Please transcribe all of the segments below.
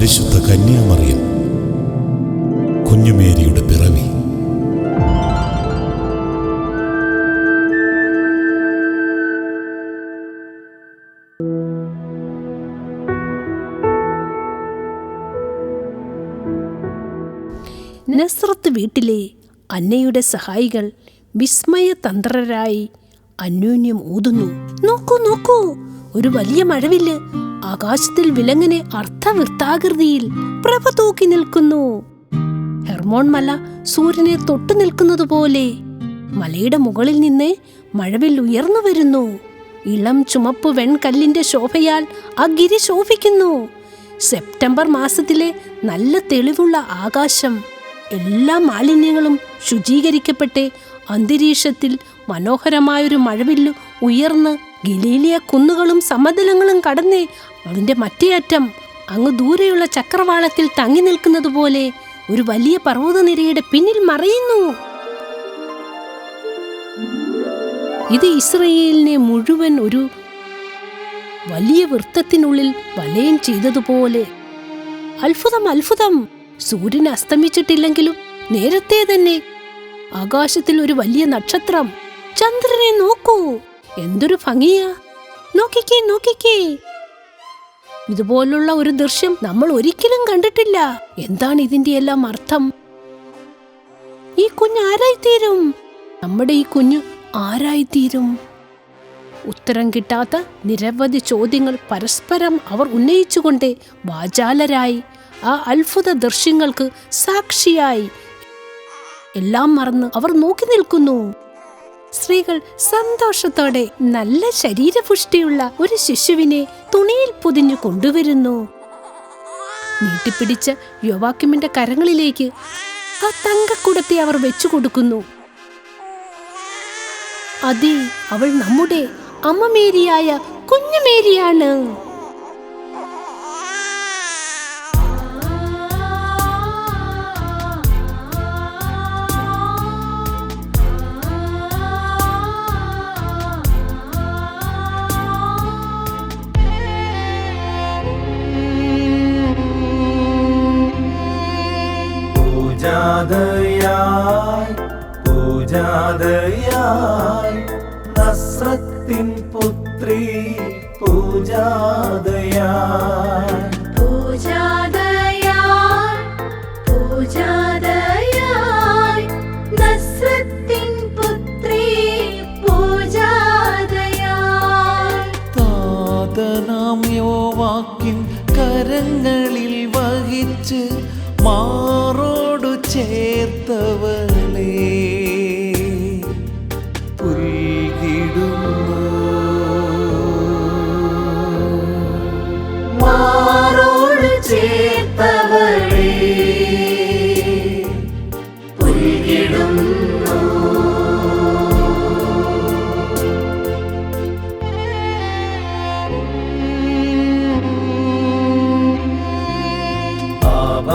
പരിശുദ്ധ കന്യാമറിയം. കുഞ്ഞുമേരിയുടെ പിറവി. നസ്രത്ത് വീട്ടിലെ അന്നയുടെ സഹായികൾ വിസ്മയതന്ത്രരായി അന്യോന്യം ഊതുന്നു. നോക്കൂ നോക്കൂ ഒരു വലിയ മഴവില്ല് ആകാശത്തിൽ വിലങ്ങനെ അർത്ഥവൃത്താകൃതിയിൽ പ്രഭ തൂക്കി നിൽക്കുന്നു. ഹെർമോൺ മല സൂര്യനെ തൊട്ടു നിൽക്കുന്നത് പോലെ മലയുടെ മുകളിൽ നിന്ന് മഴവിൽ ഉയർന്നു വരുന്നു. ഇളം ചുമപ്പ് വെൺകല്ലിന്റെ ശോഭയാൽ ആ ഗിരി ശോഭിക്കുന്നു. സെപ്റ്റംബർ മാസത്തിലെ നല്ല തെളിവുള്ള ആകാശം എല്ലാ മാലിന്യങ്ങളും ശുചീകരിക്കപ്പെട്ട് അന്തരീക്ഷത്തിൽ മനോഹരമായൊരു മഴവില്ലു ഉയർന്ന് ഗലീലിയ കുന്നുകളും സമതലങ്ങളും കടന്ന് അതിന്റെ മറ്റേ അറ്റം അങ്ങ് ദൂരെയുള്ള ചക്രവാളത്തിൽ തങ്ങി നിൽക്കുന്നത് പോലെ ഒരു വലിയ പർവതനിരയുടെ പിന്നിൽ മറയുന്നു. ഇത് ഇസ്രയേലിനെ മുഴുവൻ ഒരു വലിയ വൃത്തത്തിനുള്ളിൽ വലയം ചെയ്തതുപോലെ. അത്ഭുതം അത്ഭുതം! സൂര്യൻ അസ്തമിച്ചിട്ടില്ലെങ്കിലും നേരത്തെ തന്നെ ആകാശത്തിൽ ഒരു വലിയ നക്ഷത്രം. ചന്ദ്രനെ നോക്കൂ! എന്തൊരു ഭംഗിയാ! നോക്കിക്കേ നോക്കിക്കേ! ഇതുപോലുള്ള ഒരു ദൃശ്യം നമ്മൾ ഒരിക്കലും കണ്ടിട്ടില്ല. എന്താണ് ഇതിന്റെ എല്ലാം അർത്ഥം? ഈ കുഞ്ഞ് ആരായിത്തീരും? നമ്മുടെ ഈ കുഞ്ഞ് ആരായിത്തീരും? ഉത്തരം കിട്ടാത്ത നിരവധി ചോദ്യങ്ങൾ പരസ്പരം അവർ ഉന്നയിച്ചുകൊണ്ട് വാചാലരായി. ആ അത്ഭുത ദൃശ്യങ്ങൾക്ക് സാക്ഷിയായി. എല്ലാം മറന്ന് അവർ നോക്കി നിൽക്കുന്നു. സ്ത്രീകൾ സന്തോഷത്തോടെ നല്ല ശരീരപുഷ്ടിയുള്ള ഒരു ശിശുവിനെ തുണിയിൽ പൊതിഞ്ഞു കൊണ്ടുവരുന്നു. നീട്ടിപ്പിടിച്ച യുവാക്കിമിന്റെ കരങ്ങളിലേക്ക് ആ തങ്കക്കുടത്തെ അവർ വെച്ചു കൊടുക്കുന്നു. അതെ അവൾ നമ്മുടെ അമ്മ മേരിയായ പൂജാതയായി പൂജാതയായി. നസ്രത്തിൻ പുത്രി പൂജാതയായി. പൂജാതയായി പൂജാതയായി. നസ്രത്തിൻ പുത്രി പൂജാതയായി. താതനാം യോവാക്കിൻ കരങ്ങളിൽ വഹിച്ച് മാറോടു ചേർത്തവളെ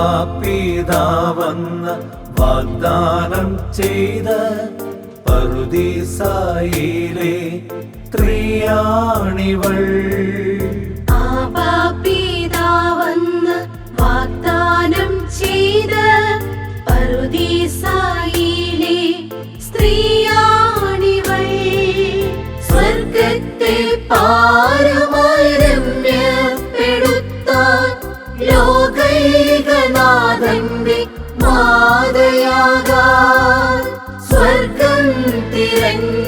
ആവാപിതാവെന്ന വാഗ്ദാനം ചെയ്ത പറുദീസായിലെ ത്രിയാണിവൾ പറുദീസായിലെ സ്ത്രീയാണിവൾ. സ്വർഗത്തെ പാരമായി ലോകൈകനാഥന്റെ മാതയാകാൻ സ്വർഗം തിരഞ്ഞെടുത്ത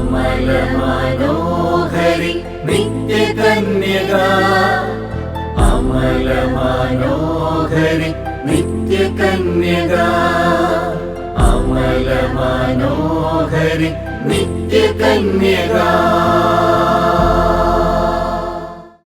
അമലമനോഹരി നിത്യകന്യക. അമലമനോഹരി നിത്യകന്യക. അമലമനോഹരി നിത്യകന്യക.